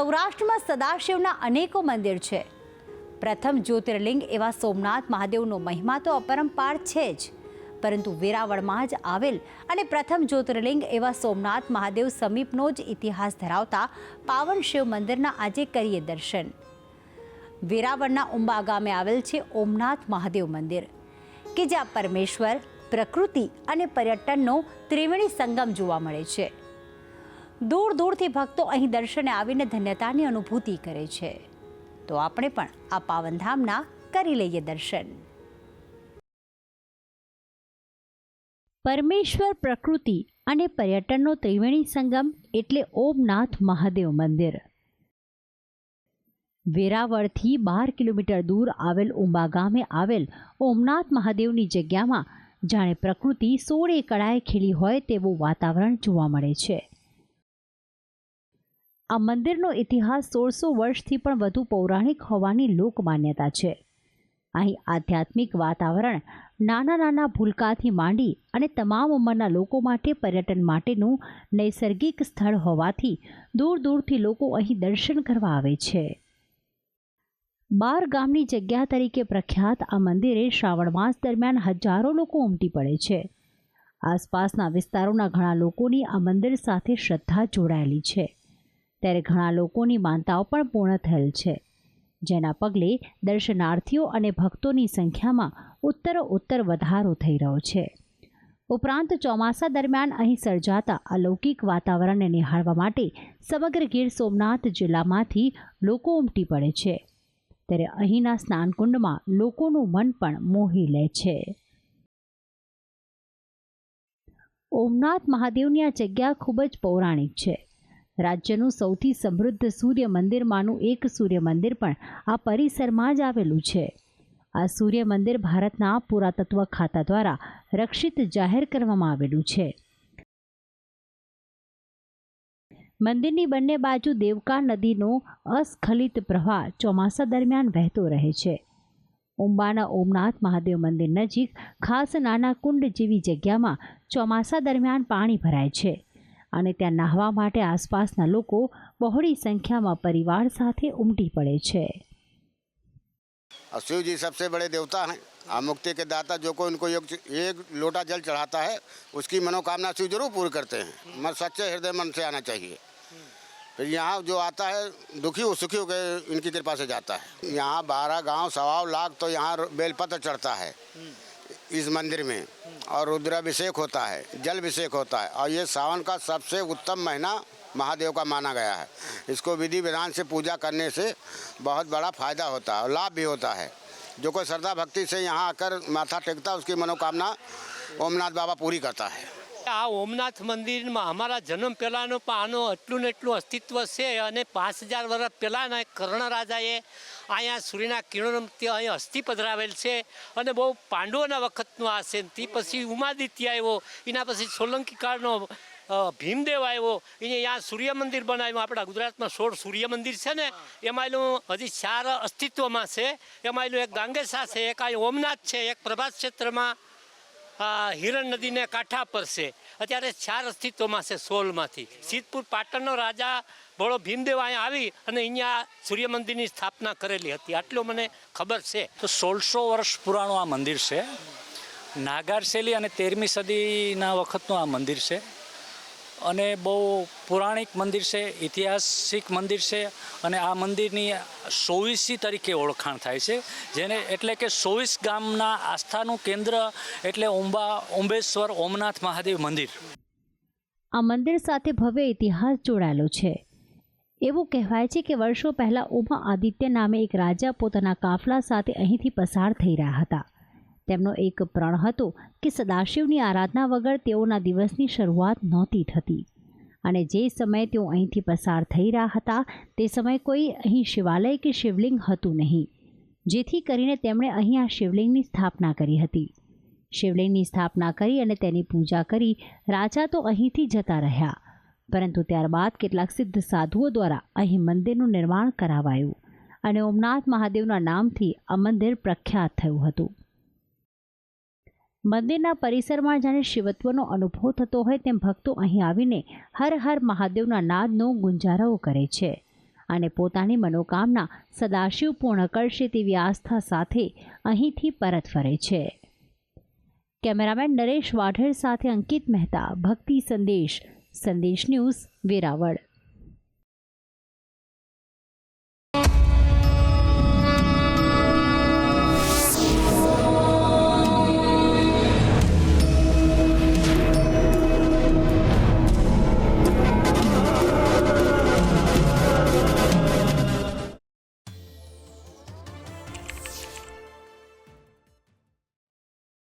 સૌરાષ્ટ્રમાં સદાશિવના અનેકો મંદિર છે. પ્રથમ જ્યોતિર્લિંગ એવા સોમનાથ મહાદેવનો મહિમા તો અપરંપાર છે જ. પરંતુ વેરાવળમાં જ આવેલ અને પ્રથમ જ્યોતિર્લિંગ એવા સોમનાથ મહાદેવ સમીપનો જ ઇતિહાસ ધરાવતા પાવન શિવ મંદિરના આજે કરીએ દર્શન. વેરાવળના ઉંબા ગામે આવેલ છે ઓમનાથ મહાદેવ મંદિર, કે જ્યાં પરમેશ્વર, પ્રકૃતિ અને પર્યટનનો ત્રિવેણી સંગમ જોવા મળે છે. દૂર દૂરથી ભક્તો અહીં દર્શને આવીને ધન્યતાની અનુભૂતિ કરે છે. તો આપણે પણ આ પાવનધામના કરી લઈએ દર્શન. પરમેશ્વર પ્રકૃતિ અને પર્યટનનો ત્રિવેણી સંગમ એટલે ઓમનાથ મહાદેવ મંદિર. વેરાવળથી બાર કિલોમીટર દૂર આવેલ ઉંબા ગામે આવેલ ઓમનાથ મહાદેવની જગ્યામાં જાણે પ્રકૃતિ સોળે કળાએ ખીલી હોય તેવું વાતાવરણ જોવા મળે છે. આ મંદિરનો ઇતિહાસ સોળસો વર્ષથી પણ વધુ પૌરાણિક હોવાની લોકમાન્યતા છે. અહીં આધ્યાત્મિક વાતાવરણ નાના નાના ભૂલકાથી માંડી અને તમામ ઉંમરના લોકો માટે પર્યટન માટેનું નૈસર્ગિક સ્થળ હોવાથી દૂર દૂરથી લોકો અહીં દર્શન કરવા આવે છે. બાર ગામની જગ્યા તરીકે પ્રખ્યાત આ મંદિરે શ્રાવણ માસ દરમિયાન હજારો લોકો ઉમટી પડે છે. આસપાસના વિસ્તારોના ઘણા લોકોની આ મંદિર સાથે શ્રદ્ધા જોડાયેલી છે. ત્યારે ઘણા લોકોની માનતાઓ પણ પૂર્ણ થયેલ છે. જેના પગલે દર્શનાર્થીઓ અને ભક્તોની સંખ્યામાં ઉત્તરોત્તર વધારો થઈ રહ્યો છે. ઉપરાંત ચોમાસા દરમિયાન અહીં સર્જાતા અલૌકિક વાતાવરણને નિહાળવા માટે સમગ્ર ગીર સોમનાથ જિલ્લામાંથી લોકો ઉમટી પડે છે. ત્યારે અહીંના સ્નાનકુંડમાં લોકોનું મન પણ મોહી લે છે. ઓમનાથ મહાદેવની આ જગ્યા ખૂબ જ પૌરાણિક છે. રાજ્યનું સૌથી સમૃદ્ધ સૂર્ય મંદિરમાંનું એક સૂર્ય મંદિર પણ આ પરિસરમાં જ આવેલું છે. આ સૂર્ય મંદિર ભારતના પુરાતત્વ ખાતા દ્વારા રક્ષિત જાહેર કરવામાં આવેલું છે. મંદિરની બંને બાજુ દેવકા નદીનો અસ્ખલિત પ્રવાહ ચોમાસા દરમિયાન વહેતો રહે છે. ઉંબાના ઓમનાથ મહાદેવ મંદિર નજીક ખાસ નાના કુંડ જેવી જગ્યામાં ચોમાસા દરમિયાન પાણી ભરાય છે. અને ત્યાં નાહવા માટે આસપાસના લોકો બહોળી સંખ્યામાં પરિવાર સાથે ઉમટી પડે છે और शिव जी सबसे बड़े देवता हैं आ मुक्ति के दाता जो कोई उनको एक, एक लोटा जल चढ़ाता है उसकी मनोकामना शिव जरूर पूरी करते हैं मन सच्चे हृदय मन से आना चाहिए फिर यहाँ जो आता है दुखी वो सुखी होकर इनकी कृपा से जाता है यहाँ बारह गांव सवाओ लाख तो यहाँ बेलपत्र चढ़ता है इस मंदिर में और रुद्राभिषेक होता है जल अभिषेक होता है। और ये सावन का सबसे उत्तम महीना महादेव का माना गया है। इसको विधि विधान से पूजा करने से बहुत बड़ा फ़ायदा होता है और लाभ भी होता है। जो कोई श्रद्धा भक्ति से यहाँ आकर माथा टेकता है, उसकी मनोकामना ओमनाथ बाबा पूरी करता है। આ ઓમનાથ મંદિરમાં અમારા જન્મ પહેલાંનો પણ આનું એટલું ને એટલું અસ્તિત્વ છે અને પાંચ હજાર વર્ષ પહેલાંના કર્ણ રાજાએ અહીંયા સૂર્યના કિરણો અહીંયા અસ્થિ પધરાવેલ છે અને બહુ પાંડવોના વખતનો આ છે. તે પછી ઉમાદિત્ય આવ્યો, એના પછી સોલંકી કાળનો ભીમદેવ આવ્યો, એને અહીંયા સૂર્ય મંદિર બનાવ્યું. આપણા ગુજરાતમાં સોળ સૂર્ય મંદિર છે ને, એમાં એનું હજી ચાર અસ્તિત્વમાં છે. એમાં એનું એક ગાંગેસા છે, એક અહીં ઓમનાથ છે, એક પ્રભાસ ક્ષેત્રમાં આ હિરણ નદીને કાંઠા પર છે. અત્યારે ચાર અસ્તિત્વમાં છે સોલમાંથી. સિદ્ધપુર પાટણનો રાજા ભોળો ભીમદેવ અહીંયા આવી અને અહીંયા સૂર્ય મંદિરની સ્થાપના કરેલી હતી. આટલું મને ખબર છે. તો સોળસો વર્ષ પુરાણું આ મંદિર છે. નાગાર શૈલી અને તેરમી સદીના વખતનું આ મંદિર છે. અને બહુ પૌરાણિક મંદિર છે, ઐતિહાસિક મંદિર છે અને આ મંદિરની સોવીસી તરીકે ઓળખાણ થાય છે. જેને એટલે કે સોવીસ ગામના આસ્થાનું કેન્દ્ર એટલે ઉંબા, ઉંબેશ્વર, ઓમનાથ મહાદેવ મંદિર. આ મંદિર સાથે ભવ્ય ઇતિહાસ જોડાયેલો છે. એવું કહેવાય છે કે વર્ષો પહેલાં ઉમા આદિત્ય નામે એક રાજા પોતાના કાફલા સાથે અહીંથી પસાર થઈ રહ્યા હતા. તેમનો એક પ્રણ હતો કે સદાશિવની આરાધના વગર તેઓના દિવસની શરૂઆત નહોતી થતી. અને જે સમયે તેઓ અહીંથી પસાર થઈ રહ્યા હતા, તે સમયે કોઈ અહીં શિવાલય કે શિવલિંગ હતું નહીં, જેથી કરીને તેમણે અહીં આ શિવલિંગની સ્થાપના કરી હતી. શિવલિંગની સ્થાપના કરી અને તેની પૂજા કરી રાજા તો અહીંથી જતા રહ્યા, પરંતુ ત્યારબાદ કેટલાક સિદ્ધ સાધુઓ દ્વારા અહીં મંદિરનું નિર્માણ કરાવાયું અને ઓમનાથ મહાદેવના નામથી આ મંદિર પ્રખ્યાત થયું હતું. મંદિરના પરિસરમાં જાણે શિવત્વનો અનુભવ થતો હોય તેમ ભક્તો અહીં આવીને હર હર મહાદેવના નાદનો ગુંજારો કરે છે અને પોતાની મનોકામના સદાશિવ પૂર્ણ કરશે તેવી આસ્થા સાથે અહીંથી પરત ફરે છે. કેમેરામેન નરેશ વાઢેર સાથે અંકિત મહેતા, ભક્તિ સંદેશ સંદેશ ન્યૂઝ વેરાવળ.